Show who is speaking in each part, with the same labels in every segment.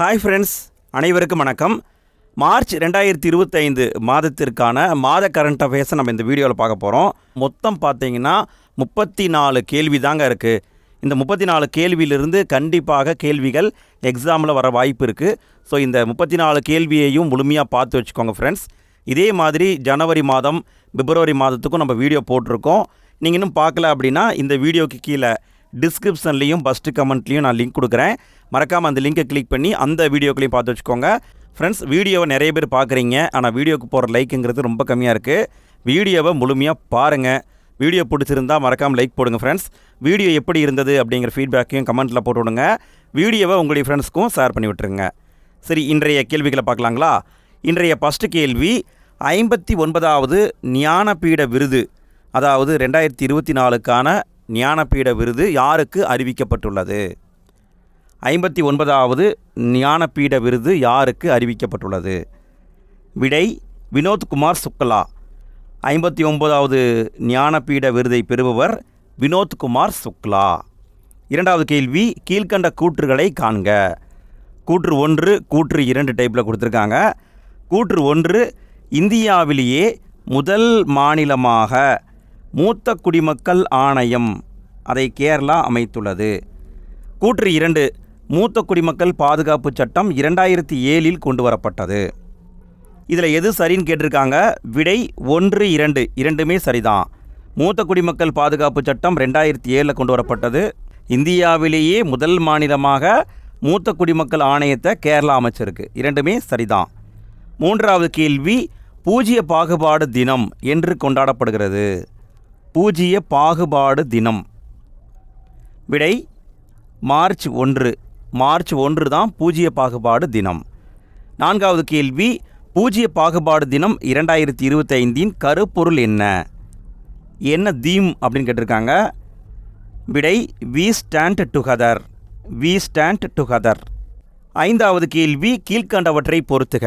Speaker 1: hi friends அனைவருக்கும் வணக்கம் March ரெண்டாயிரத்தி இருபத்தைந்து மாதத்திற்கான மாத கரண்ட் அஃபேர்ஸை நம்ம இந்த வீடியோவில் பார்க்க போகிறோம் மொத்தம் பார்த்தீங்கன்னா முப்பத்தி நாலு கேள்வி தாங்க இருக்குது இந்த முப்பத்தி நாலு கேள்வியிலிருந்து கண்டிப்பாக கேள்விகள் எக்ஸாமில் வர வாய்ப்பு இருக்குது ஸோ இந்த முப்பத்தி நாலு கேள்வியையும் முழுமையாக பார்த்து வச்சுக்கோங்க ஃப்ரெண்ட்ஸ் இதே மாதிரி ஜனவரி மாதம் பிப்ரவரி மாதத்துக்கும் நம்ம வீடியோ போட்டிருக்கோம் நீங்கள் இன்னும் பார்க்கல அப்படின்னா இந்த வீடியோக்கு கீழே டிஸ்கிரிப்ஷன்லேயும் ஃபஸ்ட்டு கமெண்ட்லேயும் நான் லிங்க் கொடுக்குறேன் மறக்காமல் அந்த லிங்கை கிளிக் பண்ணி அந்த வீடியோக்களையும் பார்த்து வச்சுக்கோங்க ஃப்ரெண்ட்ஸ் வீடியோவை நிறைய பேர் பார்க்குறீங்க ஆனால் வீடியோக்கு போகிற லைக்குங்கிறது ரொம்ப கம்மியாக இருக்குது வீடியோவை முழுமையாக பாருங்கள் வீடியோ பிடிச்சிருந்தால் மறக்காமல் லைக் போடுங்க ஃப்ரெண்ட்ஸ் வீடியோ எப்படி இருந்தது அப்படிங்கிற ஃபீட்பேக்கையும் கமெண்ட்டில் போட்டு விடுங்க வீடியோவை உங்களுடைய ஃப்ரெண்ட்ஸ்க்கும் ஷேர் பண்ணி விட்டுருங்க சரி இன்றைய கேள்விகளை பார்க்கலாங்களா இன்றைய ஃபஸ்ட்டு கேள்வி ஐம்பத்தி ஒன்பதாவது ஞானபீட விருது அதாவது ரெண்டாயிரத்தி இருபத்தி நாலுக்கான ஞானபீட விருது யாருக்கு அறிவிக்கப்பட்டுள்ளது ஐம்பத்தி ஒன்பதாவது ஞானபீட விருது யாருக்கு அறிவிக்கப்பட்டுள்ளது விடை வினோத்குமார் சுக்லா ஐம்பத்தி ஒன்பதாவது ஞானபீட விருதை பெறுபவர் வினோத்குமார் சுக்லா இரண்டாவது கேள்வி கீழ்கண்ட கூற்றுகளை காண்க கூற்று ஒன்று கூற்று இரண்டு டைப்பில் கொடுத்துருக்காங்க கூற்று ஒன்று இந்தியாவிலேயே முதல் மாநிலமாக மூத்த குடிமக்கள் ஆணையம் அதை கேரளா அமைத்துள்ளது கூற்று இரண்டு மூத்த குடிமக்கள் பாதுகாப்பு சட்டம் இரண்டாயிரத்தி ஏழில் கொண்டு வரப்பட்டது இதில் எது சரின்னு கேட்டிருக்காங்க விடை ஒன்று இரண்டு இரண்டுமே சரிதான் மூத்த குடிமக்கள் பாதுகாப்பு சட்டம் ரெண்டாயிரத்தி ஏழில் கொண்டு வரப்பட்டது இந்தியாவிலேயே முதல் மாநிலமாக மூத்த குடிமக்கள் ஆணையத்தை கேரளா அமைச்சிருக்கு இரண்டுமே சரிதான் மூன்றாவது கேள்வி பூஜ்ய பாகுபாடு தினம் என்று கொண்டாடப்படுகிறது பூஜ்ஜிய பாகுபாடு தினம் விடை மார்ச் ஒன்று மார்ச் ஒன்று தான் பூஜ்ஜிய பாகுபாடு தினம் நான்காவது கேள்வி பூஜ்ஜிய பாகுபாடு தினம் இரண்டாயிரத்தி இருபத்தைந்தின் கருப்பொருள் என்ன என்ன தீம் அப்படின்னு கேட்டிருக்காங்க விடை we stand together we stand together ஐந்தாவது கேள்வி கீழ்கண்டவற்றை பொறுத்துக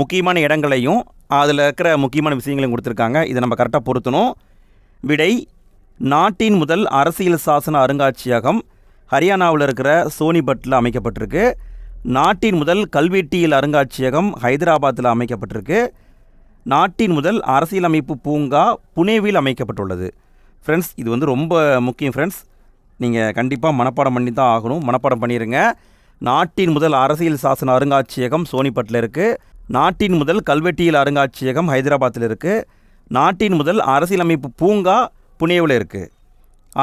Speaker 1: முக்கியமான இடங்களையும் அதில் இருக்கிற முக்கியமான விஷயங்களையும் கொடுத்துருக்காங்க இதை நம்ம கரெக்டாக பொருத்தணும் விடை நாட்டின் முதல் அரசியல் சாசன அருங்காட்சியகம் ஹரியானாவில் இருக்கிற சோனிபட்டில் அமைக்கப்பட்டிருக்கு நாட்டின் முதல் கல்வெட்டியல் அருங்காட்சியகம் ஹைதராபாத்தில் அமைக்கப்பட்டிருக்கு நாட்டின் முதல் அரசியலமைப்பு பூங்கா புனேவில் அமைக்கப்பட்டுள்ளது ஃப்ரெண்ட்ஸ் இது வந்து ரொம்ப முக்கியம் ஃப்ரெண்ட்ஸ் நீங்கள் கண்டிப்பாக மனப்பாடம் பண்ணி தான் ஆகணும் மனப்பாடம் பண்ணிடுங்க நாட்டின் முதல் அரசியல் சாசன அருங்காட்சியகம் சோனிபட்டில் இருக்குது நாட்டின் முதல் கல்வெட்டியல் அருங்காட்சியகம் ஹைதராபாத்தில் இருக்குது நாட்டின் முதல் அரசியலமைப்பு பூங்கா புனேவில் இருக்குது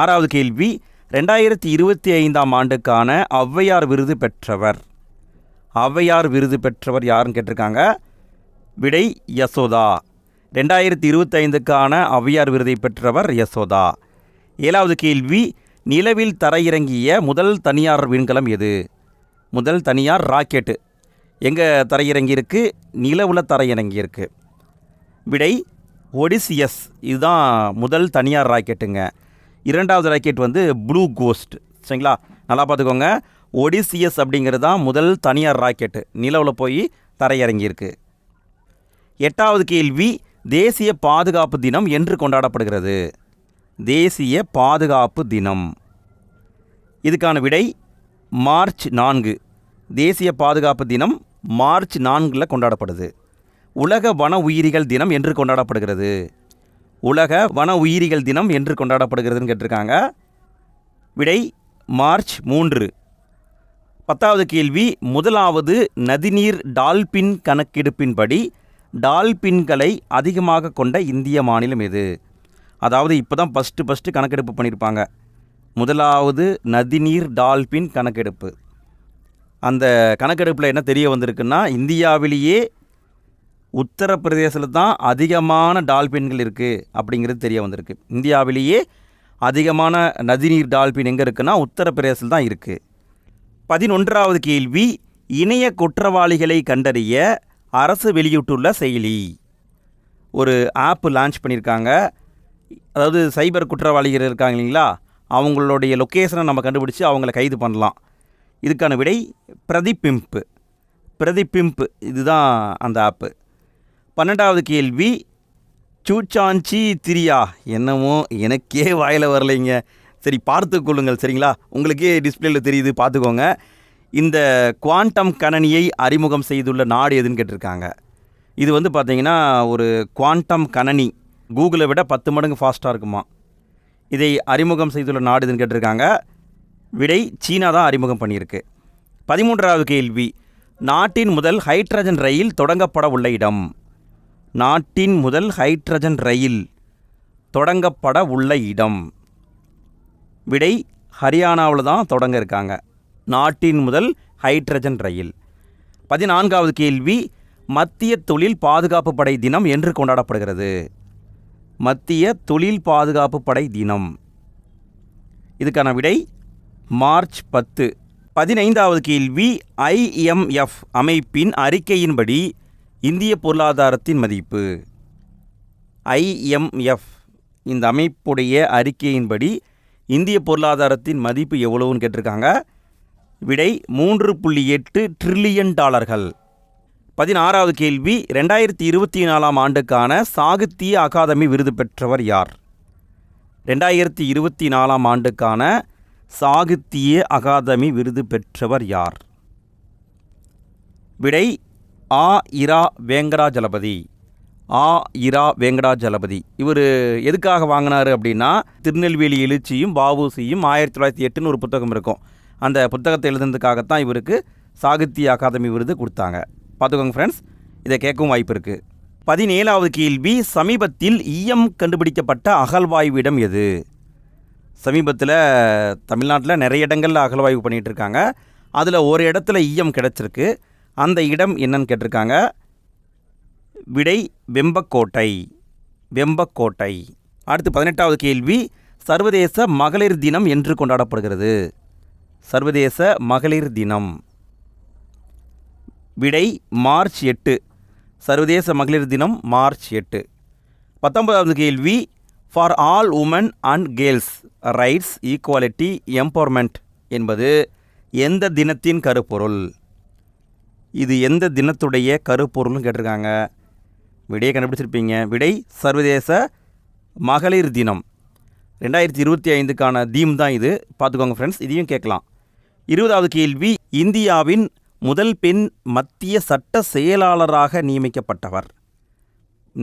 Speaker 1: ஆறாவது கேள்வி ரெண்டாயிரத்தி இருபத்தி ஐந்தாம் ஆண்டுக்கான ஔவையார் விருது பெற்றவர் ஔவையார் விருது பெற்றவர் யாருன்னு கேட்டிருக்காங்க விடை யசோதா ரெண்டாயிரத்தி இருபத்தைந்துக்கான ஔவையார் விருதை பெற்றவர் யசோதா ஏழாவது கேள்வி நிலவில் தரையிறங்கிய முதல் தனியார் விண்கலம் எது முதல் தனியார் ராக்கெட்டு எங்கே தரையிறங்கியிருக்கு நிலவில் தரையிறங்கியிருக்கு விடை ஒடிசியஸ் இதுதான் முதல் தனியார் ராக்கெட்டுங்க இரண்டாவது ராக்கெட் வந்து ப்ளூ கோஸ்ட் சரிங்களா நல்லா பார்த்துக்கோங்க ஒடிசியஸ் அப்படிங்கிறது தான் முதல் தனியார் ராக்கெட்டு நிலவில் போய் தரையிறங்கியிருக்கு எட்டாவது கேள்வி தேசிய பாதுகாப்பு தினம் என்று கொண்டாடப்படுகிறது தேசிய பாதுகாப்பு தினம் இதுக்கான விடை மார்ச் நான்கு தேசிய பாதுகாப்பு தினம் மார்ச் நான்கில் கொண்டாடப்படுது உலக வன உயிரிகள் தினம் என்று கொண்டாடப்படுகிறது உலக வன உயிரிகள் தினம் என்று கொண்டாடப்படுகிறதுன்னு கேட்டிருக்காங்க விடை மார்ச் மூன்று பத்தாவது கேள்வி முதலாவது நதிநீர் டால்பின் கணக்கெடுப்பின்படி டால்பின்களை அதிகமாக கொண்ட இந்திய மாநிலம் எது அதாவது இப்போ தான் ஃபஸ்ட்டு ஃபஸ்ட்டு கணக்கெடுப்பு பண்ணியிருப்பாங்க முதலாவது நதிநீர் டால்பின் கணக்கெடுப்பு அந்த கணக்கெடுப்பில் என்ன தெரிய வந்திருக்குன்னா இந்தியாவிலேயே உத்தரப்பிரதேசத்தில் தான் அதிகமான டால்பின்கள் இருக்குது அப்படிங்கிறது தெரிய வந்திருக்கு இந்தியாவிலேயே அதிகமான நதிநீர் டால்பின் எங்கே இருக்குன்னா உத்தரப்பிரதேசத்தில் தான் இருக்குது பதினொன்றாவது கேள்வி இணைய குற்றவாளிகளை கண்டறிய அரசு வெளியிட்டுள்ள செயலி ஒரு ஆப்பு லான்ச் பண்ணியிருக்காங்க அதாவது சைபர் குற்றவாளிகள் இருக்காங்க இல்லைங்களா அவங்களுடைய லொக்கேஷனை நம்ம கண்டுபிடிச்சி அவங்கள கைது பண்ணலாம் இதுக்கான விடை பிரதிபிம்பு பிரதிபிம்பு இதுதான் அந்த ஆப்பு பன்னெண்டாவது கேள்வி சூச்சாஞ்சி திரியா என்னமோ எனக்கே வாயில் வரலைங்க சரி பார்த்துக்கொள்ளுங்கள் சரிங்களா உங்களுக்கே டிஸ்பிளேயில் தெரியுது பார்த்துக்கோங்க இந்த குவாண்டம் கணனியை அறிமுகம் செய்துள்ள நாடு எதுன்னு கேட்டிருக்காங்க இது வந்து பார்த்திங்கன்னா ஒரு குவாண்டம் கணனி கூகுளை விட பத்து மடங்கு ஃபாஸ்ட்டாக இருக்குமா இதை அறிமுகம் செய்துள்ள நாடு எதுன்னு கேட்டிருக்காங்க விடை சீனா தான் அறிமுகம் பண்ணியிருக்கு பதிமூன்றாவது கேள்வி நாட்டின் முதல் ஹைட்ரஜன் ரயில் தொடங்கப்பட உள்ள இடம் நாட்டின் முதல் ஹைட்ரஜன் ரயில் தொடங்கப்பட உள்ள இடம் விடை ஹரியானாவில் தான் தொடங்க இருக்காங்க நாட்டின் முதல் ஹைட்ரஜன் ரயில் பதினான்காவது கேள்வி மத்திய தொழில் பாதுகாப்பு படை தினம் என்று கொண்டாடப்படுகிறது மத்திய தொழில் பாதுகாப்பு படை தினம் இதுக்கான விடை மார்ச் பத்து பதினைந்தாவது கேள்வி ஐஎம்எஃப் அமைப்பின் அறிக்கையின்படி இந்திய பொருளாதாரத்தின் மதிப்பு ஐஎம்எஃப் இந்த அமைப்புடைய அறிக்கையின்படி இந்திய பொருளாதாரத்தின் மதிப்பு எவ்வளவுன்னு கேட்டிருக்காங்க விடை மூன்று புள்ளி எட்டு ட்ரில்லியன் டாலர்கள் பதினாறாவது கேள்வி ரெண்டாயிரத்தி இருபத்தி நாலாம் ஆண்டுக்கான சாகித்ய அகாதமி விருது பெற்றவர் யார் ரெண்டாயிரத்தி இருபத்தி நாலாம் ஆண்டுக்கான சாகித்ய அகாதமி விருது பெற்றவர் யார் விடை ஆ இரா ஜலபதி ஆ இரா ஜலபதி இவர் எதுக்காக வாங்கினார் அப்படின்னா திருநெல்வேலி எழுச்சியும் பாபுசியும் ஆயிரத்தி தொள்ளாயிரத்தி எட்டுன்னு ஒரு புத்தகம் இருக்கும் அந்த புத்தகத்தை எழுதுனதுக்காகத்தான் இவருக்கு சாகித்ய அகாதமி விருது கொடுத்தாங்க பார்த்துக்கோங்க ஃப்ரெண்ட்ஸ் இதை கேட்கவும் வாய்ப்பு இருக்குது பதினேழாவது கேள்வி சமீபத்தில் ஈயம் கண்டுபிடிக்கப்பட்ட அகழ்வாய்வு இடம் எது சமீபத்தில் தமிழ்நாட்டில் நிறைய இடங்களில் அகழ்வாய்வு பண்ணிகிட்டு இருக்காங்க அதில் ஒரு இடத்துல ஈயம் கிடச்சிருக்கு அந்த இடம் என்னன்னு கேட்டிருக்காங்க விடை வெம்பக்கோட்டை வெம்பக்கோட்டை அடுத்து பதினெட்டாவது கேள்வி சர்வதேச மகளிர் தினம் என்று கொண்டாடப்படுகிறது சர்வதேச மகளிர் தினம் விடை மார்ச் எட்டு சர்வதேச மகளிர் தினம் மார்ச் எட்டு பத்தொன்பதாவது கேள்வி for all women and girls rights equality empowerment என்பது எந்த தினத்தின் கருப்பொருள் இது எந்த தினத்துடைய கருப்பொருள்னு கேட்டிருக்காங்க விடையை கண்டுபிடிச்சிருப்பீங்க விடை சர்வதேச மகளிர் தினம் ரெண்டாயிரத்தி இருபத்தி ஐந்துக்கான தீம் தான் இது பார்த்துக்கோங்க ஃப்ரெண்ட்ஸ் இதையும் கேட்கலாம் இருபதாவது கேள்வி இந்தியாவின் முதல் பெண் மத்திய சட்ட செயலாளராக நியமிக்கப்பட்டவர்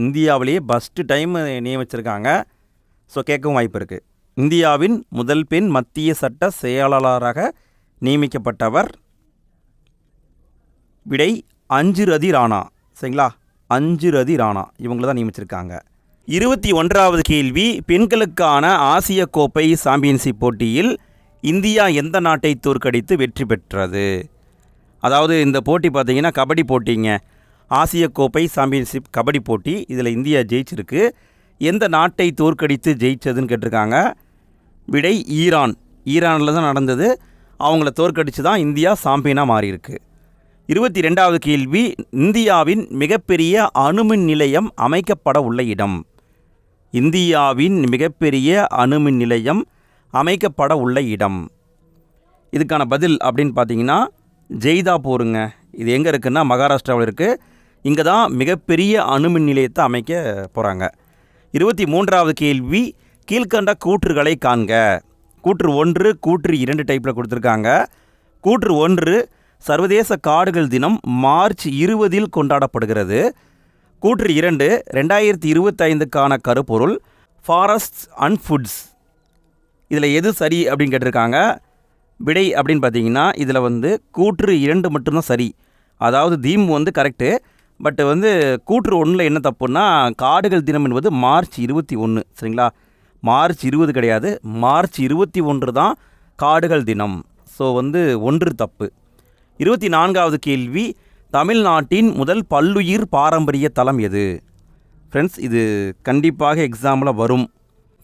Speaker 1: இந்தியாவிலேயே ஃபஸ்ட்டு டைம் நியமிச்சிருக்காங்க ஸோ கேட்கவும் வாய்ப்பு இருக்குது இந்தியாவின் முதல் பெண் மத்திய சட்ட செயலாளராக நியமிக்கப்பட்டவர் விடை அஞ்சு ரதி ராணா சரிங்களா அஞ்சு ரதி ராணா இவங்கள தான் நியமிச்சிருக்காங்க இருபத்தி ஒன்றாவது கேள்வி பெண்களுக்கான ஆசிய கோப்பை சாம்பியன்ஷிப் போட்டியில் இந்தியா எந்த நாட்டை தோற்கடித்து வெற்றி பெற்றது அதாவது இந்த போட்டி பார்த்திங்கன்னா கபடி போட்டிங்க ஆசிய கோப்பை சாம்பியன்ஷிப் கபடி போட்டி இதில் இந்தியா ஜெயிச்சிருக்கு எந்த நாட்டை தோற்கடித்து ஜெயிச்சதுன்னு கேட்டிருக்காங்க விடை ஈரான் ஈரானில் தான் நடந்தது அவங்கள தோற்கடித்து தான் இந்தியா சாம்பியனாக மாறியிருக்கு இருபத்தி ரெண்டாவது கேள்வி இந்தியாவின் மிகப்பெரிய அணுமின் நிலையம் அமைக்கப்பட உள்ள இடம் இந்தியாவின் மிகப்பெரிய அணுமின் நிலையம் அமைக்கப்பட உள்ள இடம் இதுக்கான பதில் அப்படின்னு பார்த்தீங்கன்னா போருங்க இது எங்கே இருக்குன்னா மகாராஷ்டிராவில் இருக்குது இங்கே தான் மிகப்பெரிய அணுமின் நிலையத்தை அமைக்க போகிறாங்க இருபத்தி மூன்றாவது கேள்வி கீழ்கண்ட கூற்றுகளை காண்க கூற்று ஒன்று கூற்று இரண்டு டைப்பில் கொடுத்துருக்காங்க கூற்று ஒன்று சர்வதேச காடுகள் தினம் மார்ச் இருபதில் கொண்டாடப்படுகிறது கூற்று இரண்டு ரெண்டாயிரத்தி இருபத்தைந்துக்கான கருப்பொருள் ஃபாரஸ்ட் அண்ட் ஃபுட்ஸ் இதில் எது சரி அப்படின்னு கேட்டிருக்காங்க விடை அப்படின்னு பார்த்தீங்கன்னா இதில் வந்து கூற்று இரண்டு மட்டும்தான் சரி அதாவது தீம் வந்து கரெக்டு பட் வந்து கூற்று ஒன்றில் என்ன தப்புன்னா காடுகள் தினம் என்பது மார்ச் இருபத்தி ஒன்று சரிங்களா மார்ச் இருபது கிடையாது மார்ச் இருபத்தி ஒன்று தான் காடுகள் தினம் ஸோ வந்து ஒன்று தப்பு இருபத்தி நான்காவது கேள்வி தமிழ்நாட்டின் முதல் பல்லுயிர் பாரம்பரிய தலம் எது ஃப்ரெண்ட்ஸ் இது கண்டிப்பாக எக்ஸாமில் வரும்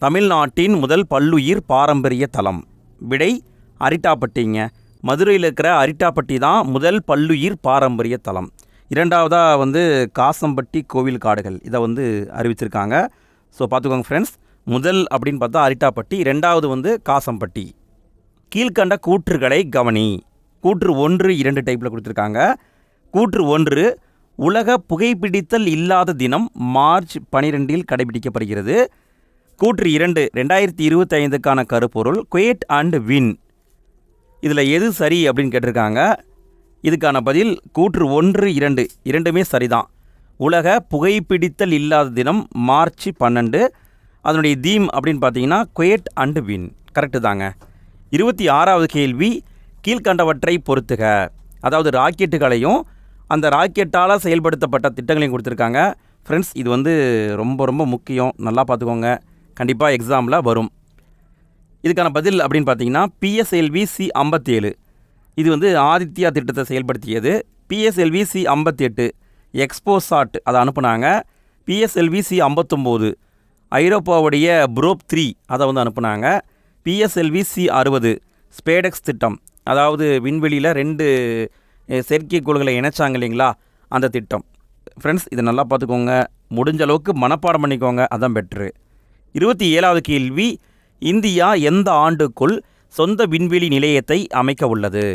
Speaker 1: தமிழ்நாட்டின் முதல் பல்லுயிர் பாரம்பரிய தலம் விடை அரிட்டாப்பட்டிங்க மதுரையில் இருக்கிற அரிட்டாப்பட்டி தான் முதல் பல்லுயிர் பாரம்பரிய தலம் இரண்டாவதாக வந்து காசம்பட்டி கோவில் காடுகள் இதை வந்து அறிவிச்சிருக்காங்க ஸோ பார்த்துக்கோங்க ஃப்ரெண்ட்ஸ் முதல் அப்படின்னு பார்த்தா அரிட்டாப்பட்டி ரெண்டாவது வந்து காசம்பட்டி கீழ்கண்ட கூற்றுகளை கவனி கூற்று ஒன்று இரண்டு டைப்பில் கொடுத்துருக்காங்க கூற்று ஒன்று உலக புகைப்பிடித்தல் இல்லாத தினம் மார்ச் பனிரெண்டில் கடைபிடிக்கப்படுகிறது கூற்று இரண்டு ரெண்டாயிரத்தி இருபத்தைந்துக்கான கருப்பொருள் குயேட் அண்ட் வின் இதில் எது சரி அப்படின்னு கேட்டிருக்காங்க இதுக்கான பதில் கூற்று ஒன்று இரண்டு இரண்டுமே சரிதான் உலக புகைப்பிடித்தல் இல்லாத தினம் மார்ச் பன்னெண்டு அதனுடைய தீம் அப்படின்னு பார்த்தீங்கன்னா குவேட் அண்ட் வின் கரெக்டு தாங்க இருபத்தி ஆறாவது கேள்வி கீழ்கண்டவற்றை பொறுத்துக அதாவது ராக்கெட்டுகளையும் அந்த ராக்கெட்டால் செயல்படுத்தப்பட்ட திட்டங்களையும் கொடுத்துருக்காங்க ஃப்ரெண்ட்ஸ் இது வந்து ரொம்ப ரொம்ப முக்கியம் நல்லா பார்த்துக்கோங்க கண்டிப்பாக எக்ஸாமில் வரும் இதுக்கான பதில் அப்படின்னு பார்த்தீங்கன்னா பிஎஸ்எல்வி சி ஐம்பத்தி ஏழு இது வந்து ஆதித்யா திட்டத்தை செயல்படுத்தியது பிஎஸ்எல்வி சி ஐம்பத்தி எட்டு எக்ஸ்போசாட் அதை அனுப்புனாங்க பிஎஸ்எல்வி சி ஐம்பத்தொம்போது ஐரோப்பாவுடைய புரோப் த்ரீ அதை வந்து அனுப்புனாங்க பிஎஸ்எல்வி சி அறுபது ஸ்பேடெக்ஸ் திட்டம் அதாவது விண்வெளியில் ரெண்டு செயற்கைக்கோள்களை இணைச்சாங்க இல்லைங்களா அந்த திட்டம் ஃப்ரெண்ட்ஸ் இதை நல்லா பார்த்துக்கோங்க முடிஞ்ச அளவுக்கு மனப்பாடம் பண்ணிக்கோங்க அதான் பெட்ரு இருபத்தி ஏழாவது கேள்வி இந்தியா எந்த ஆண்டுக்குள் சொந்த விண்வெளி நிலையத்தை அமைக்க உள்ளது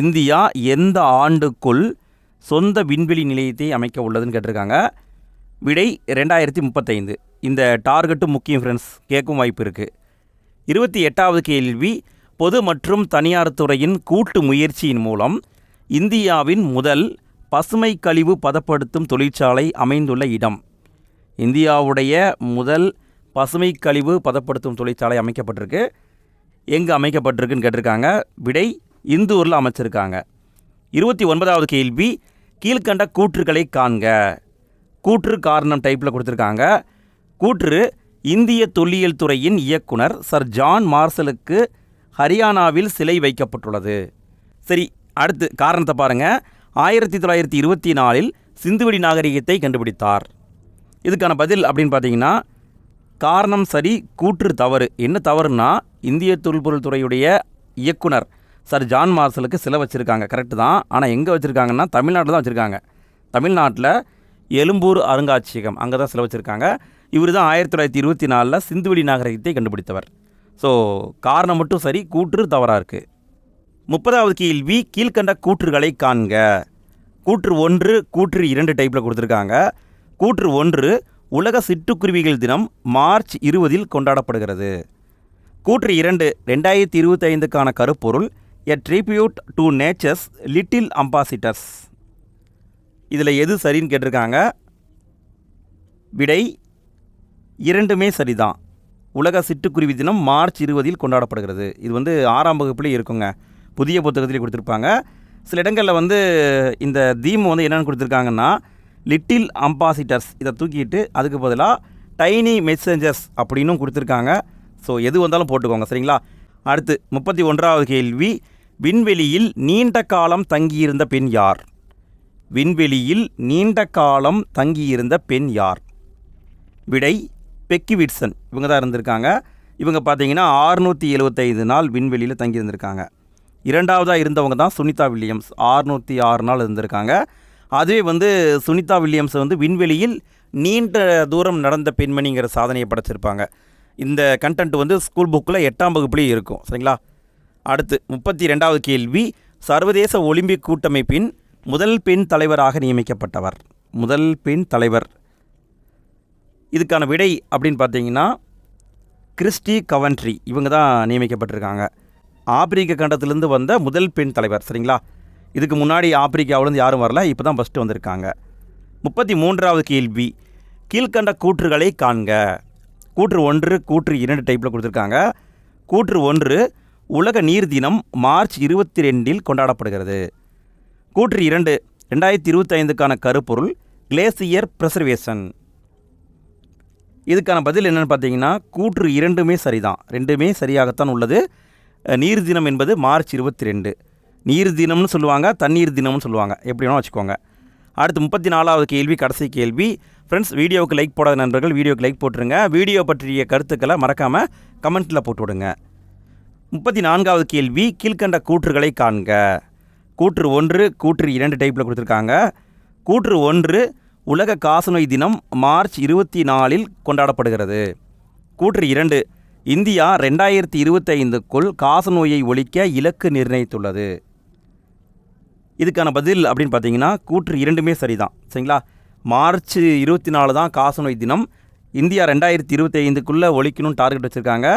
Speaker 1: இந்தியா எந்த ஆண்டுக்குள் சொந்த விண்வெளி நிலையத்தை அமைக்க உள்ளதுன்னு கேட்டிருக்காங்க விடை ரெண்டாயிரத்தி முப்பத்தைந்து இந்த டார்கெட்டும் முக்கியம் ஃப்ரெண்ட்ஸ் கேட்கும் வாய்ப்பு இருக்குது இருபத்தி எட்டாவது கேள்வி பொது மற்றும் தனியார் துறையின் கூட்டு முயற்சியின் மூலம் இந்தியாவின் முதல் பசுமை கழிவு பதப்படுத்தும் தொழிற்சாலை அமைந்துள்ள இடம் இந்தியாவுடைய முதல் பசுமை கழிவு பதப்படுத்தும் தொழிற்சாலை அமைக்கப்பட்டிருக்கு எங்கே அமைக்கப்பட்டிருக்குன்னு கேட்டிருக்காங்க விடை இந்தூரில் அமைச்சிருக்காங்க இருபத்தி ஒன்பதாவது கேள்வி கீழ்கண்ட கூற்றுகளை காண்க கூற்று காரணம் டைப்பில் கொடுத்துருக்காங்க கூற்று இந்திய தொல்லியல் துறையின் இயக்குனர் சர் ஜான் மார்சலுக்கு ஹரியானாவில் சிலை வைக்கப்பட்டுள்ளது சரி அடுத்து காரணத்தை பாருங்கள் ஆயிரத்தி தொள்ளாயிரத்தி இருபத்தி நாலில் சிந்துவெளி நாகரிகத்தை கண்டுபிடித்தார் இதுக்கான பதில் அப்படின்னு பார்த்தீங்கன்னா காரணம் சரி கூற்று தவறு என்ன தவறுனா இந்திய தொல்பொருள் துறையுடைய இயக்குனர் சார் ஜான் மார்சலுக்கு சிலை வச்சுருக்காங்க கரெக்டு தான் ஆனால் எங்கே வச்சுருக்காங்கன்னா தமிழ்நாட்டில் தான் வச்சுருக்காங்க தமிழ்நாட்டில் எழும்பூர் அருங்காட்சியகம் அங்கே தான் சிலை வச்சுருக்காங்க இவர் தான் ஆயிரத்தி தொள்ளாயிரத்தி இருபத்தி நாலில் சிந்துவெளி நாகரிகத்தை கண்டுபிடித்தவர் ஸோ காரணம் மட்டும் சரி கூற்று தவறாக இருக்குது முப்பதாவது கேள்வி கீழ்கண்ட கூற்றுகளை காண்க கூற்று ஒன்று கூற்று இரண்டு டைப்பில் கொடுத்துருக்காங்க கூற்று ஒன்று உலக சிட்டுக்குருவிகள் தினம் மார்ச் இருபதில் கொண்டாடப்படுகிறது கூற்று இரண்டு ரெண்டாயிரத்தி இருபத்தைந்துக்கான கருப்பொருள் a tribute to nature's little ambassadors இதில் எது சரின்னு கேட்டிருக்காங்க விடை இரண்டுமே சரிதான் உலக சிட்டுக்குருவி தினம் மார்ச் இருபதில் கொண்டாடப்படுகிறது இது வந்து ஆறாம் வகுப்புலேயே இருக்குங்க புதிய புத்தகத்திலே கொடுத்துருப்பாங்க சில இடங்களில் வந்து இந்த தீம் வந்து என்னென்னு கொடுத்துருக்காங்கன்னா லிட்டில் அம்பாசிட்டர்ஸ் இதை தூக்கிட்டு அதுக்கு பதிலாக டைனி மெசேஞ்சர்ஸ் அப்படின்னும் கொடுத்துருக்காங்க ஸோ எது வந்தாலும் போட்டுக்கோங்க சரிங்களா அடுத்து முப்பத்தி ஒன்றாவது கேள்வி விண்வெளியில் நீண்ட காலம் தங்கியிருந்த பெண் யார் விண்வெளியில் நீண்ட காலம் தங்கியிருந்த பெண் யார் விடை பெக்கி விட்சன் இவங்க தான் இருந்திருக்காங்க இவங்க பார்த்தீங்கன்னா ஆறுநூற்றி எழுபத்தைந்து நாள் விண்வெளியில் தங்கியிருந்திருக்காங்க இரண்டாவதாக இருந்தவங்க தான் சுனிதா வில்லியம்ஸ் ஆறுநூற்றி ஆறு நாள் இருந்திருக்காங்க அதுவே வந்து சுனிதா வில்லியம்ஸ் வந்து விண்வெளியில் நீண்ட தூரம் நடந்த பெண்மணிங்கிற சாதனையை படைச்சிருப்பாங்க இந்த கண்டென்ட் வந்து ஸ்கூல் புக்கில் எட்டாம் வகுப்புலேயும் இருக்கும் சரிங்களா அடுத்து முப்பத்தி ரெண்டாவது கேள்வி சர்வதேச ஒலிம்பிக் கூட்டமைப்பின் முதல் பெண் தலைவராக நியமிக்கப்பட்டவர் முதல் பெண் தலைவர் இதுக்கான விடை அப்படின்னு பார்த்தீங்கன்னா கிறிஸ்டி கவன்ட்ரி இவங்க தான் நியமிக்கப்பட்டிருக்காங்க ஆப்பிரிக்க கண்டத்திலேருந்து வந்த முதல் பெண் தலைவர் சரிங்களா இதுக்கு முன்னாடி ஆப்பிரிக்காவிலேருந்து யாரும் வரல இப்போ தான் ஃபஸ்ட்டு வந்திருக்காங்க முப்பத்தி மூன்றாவது கேள்வி கீழ்கண்ட கூற்றுகளை காண்க கூற்று ஒன்று கூற்று இரண்டு டைப்பில் கொடுத்துருக்காங்க கூற்று ஒன்று உலக நீர் தினம் மார்ச் இருபத்தி ரெண்டில் கொண்டாடப்படுகிறது கூற்று இரண்டு ரெண்டாயிரத்தி இருபத்தைந்துக்கான கருப்பொருள் கிளேசியர் ப்ரெசர்வேஷன் இதுக்கான பதில் என்னென்னு பார்த்தீங்கன்னா கூற்று இரண்டுமே சரிதான் ரெண்டுமே சரியாகத்தான் உள்ளது நீர் தினம் என்பது மார்ச் இருபத்தி ரெண்டு நீர் தினம்னு சொல்லுவாங்க தண்ணீர் தினம்னு சொல்லுவாங்க எப்படி வேணால் வச்சுக்கோங்க அடுத்து முப்பத்தி நாலாவது கேள்வி கடைசி கேள்வி ஃப்ரெண்ட்ஸ் வீடியோவுக்கு லைக் போடாத நண்பர்கள் வீடியோக்கு லைக் போட்டுருங்க வீடியோ பற்றிய கருத்துக்களை மறக்காமல் கமெண்ட்டில் போட்டு விடுங்க முப்பத்தி நான்காவது கேள்வி கீழ்கண்ட கூற்றுகளை காண்க கூற்று ஒன்று கூற்று இரண்டு டைப்பில் கொடுத்துருக்காங்க கூற்று ஒன்று உலக காசநோய் தினம் மார்ச் இருபத்தி நாலில் கொண்டாடப்படுகிறது கூற்று இரண்டு இந்தியா ரெண்டாயிரத்தி இருபத்தைந்துக்குள் காசநோயை ஒழிக்க இலக்கு நிர்ணயித்துள்ளது இதுக்கான பதில் அப்படின்னு பார்த்தீங்கன்னா கூற்று இரண்டுமே சரிதான் சரிங்களா மார்ச் இருபத்தி நாலு தான் காசநோய் தினம் இந்தியா ரெண்டாயிரத்தி இருபத்தி ஐந்துக்குள்ளே ஒழிக்கணும்னு டார்கெட் வச்சுருக்காங்க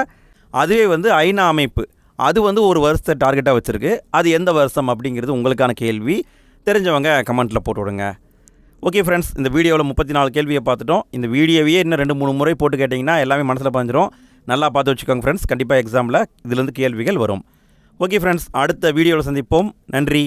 Speaker 1: அதுவே வந்து ஐநா அமைப்பு அது வந்து ஒரு வருஷத்தை டார்கெட்டாக வச்சுருக்கு அது எந்த வருஷம் அப்படிங்கிறது உங்களுக்கான கேள்வி தெரிஞ்சவங்க கமெண்ட்டில் போட்டு விடுங்க ஓகே ஃப்ரெண்ட்ஸ் இந்த வீடியோவில் முப்பத்தி நாலு கேள்வியை பார்த்துட்டோம் இந்த வீடியோவையே இன்னும் ரெண்டு மூணு முறை போட்டு கேட்டிங்கன்னா எல்லாமே மனசில் பதிஞ்சிடும் நல்லா பார்த்து வச்சுக்கோங்க ஃப்ரெண்ட்ஸ் கண்டிப்பாக எக்ஸாமில் இதுலேருந்து கேள்விகள் வரும் ஓகே ஃப்ரெண்ட்ஸ் அடுத்த வீடியோவில் சந்திப்போம் நன்றி